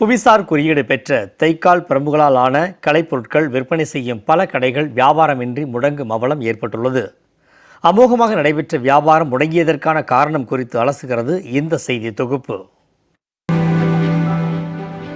புவிசார் குறியீடு பெற்ற தைக்கால் பிரம்புகளால் ஆன கலைப்பொருட்கள் விற்பனை செய்யும் பல கடைகள் வியாபாரமின்றி முடங்கும் அவலம் ஏற்பட்டுள்ளது. அமோகமாக நடைபெற்ற வியாபாரம் முடங்கியதற்கான காரணம் குறித்து அலசுகிறது இந்த செய்தி தொகுப்பு.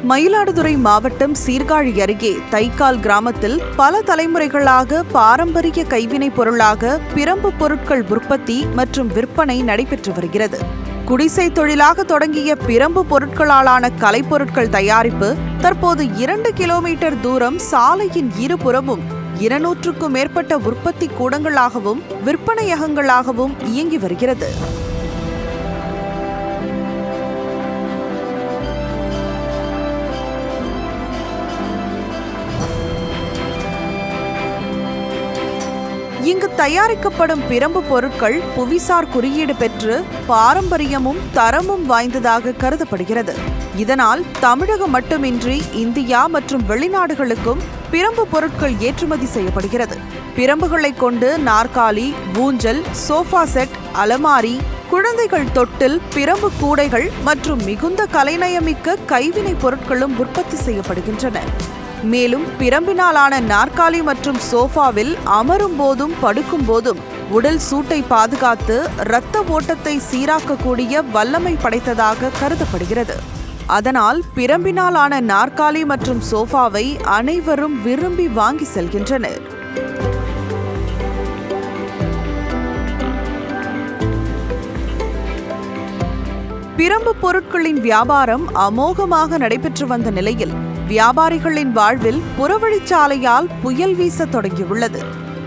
மயிலாடுதுறை மாவட்டம் சீர்காழி அருகே தைக்கால் கிராமத்தில் பல தலைமுறைகளாக பாரம்பரிய கைவினைப் பொருளாக பிரம்பு பொருட்கள் உற்பத்தி மற்றும் விற்பனை நடைபெற்று வருகிறது. குடிசை தொழிலாக தொடங்கிய பிரம்பு பொருட்களாலான கலைப்பொருட்கள் தயாரிப்பு தற்போது இரண்டு கிலோமீட்டர் தூரம் சாலையின் இருபுறமும் இருநூற்றுக்கும் மேற்பட்ட உற்பத்தி கூடங்களாகவும் விற்பனையகங்களாகவும் இயங்கி வருகிறது. இங்கு தயாரிக்கப்படும் பிரம்பு பொருட்கள் புவிசார் குறியீடு பெற்று பாரம்பரியமும் தரமும் வாய்ந்ததாக கருதப்படுகிறது. இதனால் தமிழகம் மட்டுமின்றி இந்தியா மற்றும் வெளிநாடுகளுக்கும் பிரம்பு பொருட்கள் ஏற்றுமதி செய்யப்படுகிறது. பிரம்புகளை கொண்டு நாற்காலி ஊஞ்சல் சோஃபா செட் அலமாரி குழந்தைகள் தொட்டில் பிரம்பு கூடைகள் மற்றும் மிகுந்த கலைநயமிக்க கைவினைப் பொருட்களும் உற்பத்தி செய்யப்படுகின்றன. மேலும் பிரம்பினாலான நாற்காலி மற்றும் சோஃபாவில் அமரும் போதும் படுக்கும் போதும் உடல் சூட்டை பாதுகாத்து இரத்த ஓட்டத்தை சீராக்கக்கூடிய வல்லமை படைத்ததாக கருதப்படுகிறது. அதனால் பிரம்பினாலான நாற்காலி மற்றும் சோஃபாவை அனைவரும் விரும்பி வாங்கி செல்கின்றனர். பிரம்பு பொருட்களின் வியாபாரம் அமோகமாக நடைபெற்று வந்த நிலையில் வியாபாரிகளின் வாழ்வில் புறவழிச்சாலையால் புயல் வீச தொடங்கியுள்ளது.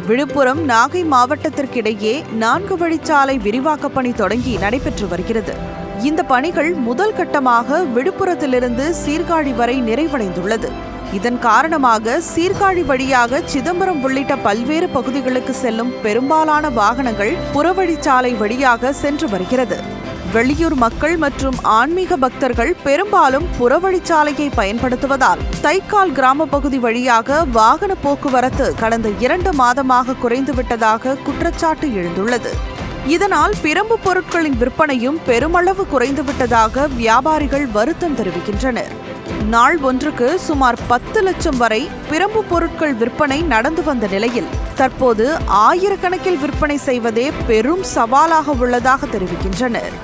விழுப்புரம் நாகை மாவட்டத்திற்கிடையே நான்கு வழிச்சாலை விரிவாக்க பணி தொடங்கி நடைபெற்று வருகிறது. இந்த பணிகள் முதல் கட்டமாக விழுப்புரத்திலிருந்து சீர்காழி வரை நிறைவடைந்துள்ளது. இதன் காரணமாக சீர்காழி வழியாக சிதம்பரம் உள்ளிட்ட பல்வேறு பகுதிகளுக்கு செல்லும் பெரும்பாலான வாகனங்கள் புறவழிச்சாலை வழியாக சென்று வருகிறது. வெளியூர் மக்கள் மற்றும் ஆன்மீக பக்தர்கள் பெரும்பாலும் புறவழிச்சாலையை பயன்படுத்துவதால் தைக்கால் கிராம பகுதி வழியாக வாகன போக்குவரத்து கடந்த இரண்டு மாதமாக குறைந்துவிட்டதாக குற்றச்சாட்டு எழுந்துள்ளது. இதனால் பிரம்பு பொருட்களின் விற்பனையும் பெருமளவு குறைந்துவிட்டதாக வியாபாரிகள் வருத்தம் தெரிவிக்கின்றனர். நாள் ஒன்றுக்கு சுமார் பத்து லட்சம் வரை பிரம்பு பொருட்கள் விற்பனை நடந்து வந்த நிலையில் தற்போது ஆயிரக்கணக்கில் விற்பனை செய்வதே பெரும் சவாலாக உள்ளதாக தெரிவிக்கின்றனர்.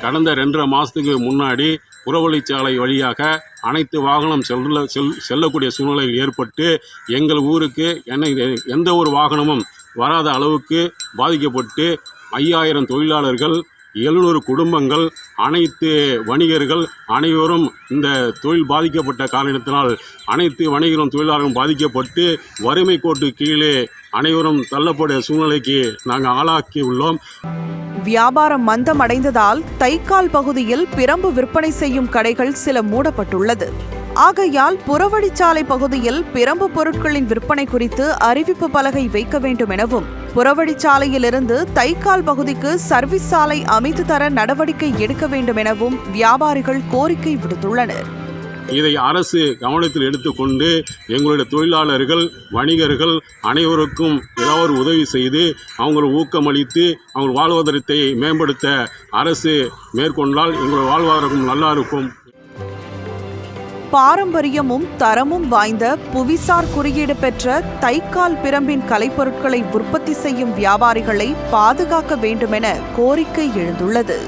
கடந்த ரெண்டரை மாதத்துக்கு முன்னாடி புறவழிச்சாலை வழியாக அனைத்து வாகனம் செல்ல செல் செல்லக்கூடிய சூழ்நிலையில் ஏற்பட்டு எங்கள் ஊருக்கு என்ன எந்த ஒரு வாகனமும் வராத அளவுக்கு பாதிக்கப்பட்டு ஐயாயிரம் தொழிலாளர்கள் எழுநூறு குடும்பங்கள் அனைத்து வணிகர்கள் அனைவரும் இந்த தொழில் பாதிக்கப்பட்ட காரணத்தினால் அனைத்து வணிகரும் தொழிலாளர்களும் பாதிக்கப்பட்டு வறுமை கோட்டு கீழே அனைவரும் தள்ளப்பட சூழ்நிலைக்கு நாங்கள் ஆளாக்கி உள்ளோம் வியாபாரம் மந்தமடைந்ததால் தைக்கால் பகுதியில் பிரம்பு விற்பனை செய்யும் கடைகள் சில மூடப்பட்டுள்ளது. ஆகையால் புறவழிச்சாலை பகுதியில் பிரம்பு பொருட்களின் விற்பனை குறித்து அறிவிப்பு பலகை வைக்க வேண்டும் எனவும் புறவழிச்சாலையிலிருந்து தைக்கால் பகுதிக்கு சர்வீஸ் சாலை அமைத்து தர நடவடிக்கை எடுக்க வேண்டும் எனவும் வியாபாரிகள் கோரிக்கை விடுத்துள்ளனர். இதை அரசு கவனத்தில் எடுத்துக்கொண்டு எங்களுடைய தொழிலாளர்கள் வணிகர்கள் அனைவருக்கும் ஏதாவது உதவி செய்து அவங்களை ஊக்கமளித்து அவங்க வாழ்வாதாரத்தை மேம்படுத்த அரசு மேற்கொண்டால் எங்களுடைய வாழ்வாதாரம் நல்லா இருக்கும். பாரம்பரியமும் தரமும் வாய்ந்த புவிசார் குறியீடு பெற்ற தைக்கால் பிரம்பின் கலைப்பொருட்களை உற்பத்தி செய்யும் வியாபாரிகளை பாதுகாக்க வேண்டுமென கோரிக்கை எழுந்துள்ளது.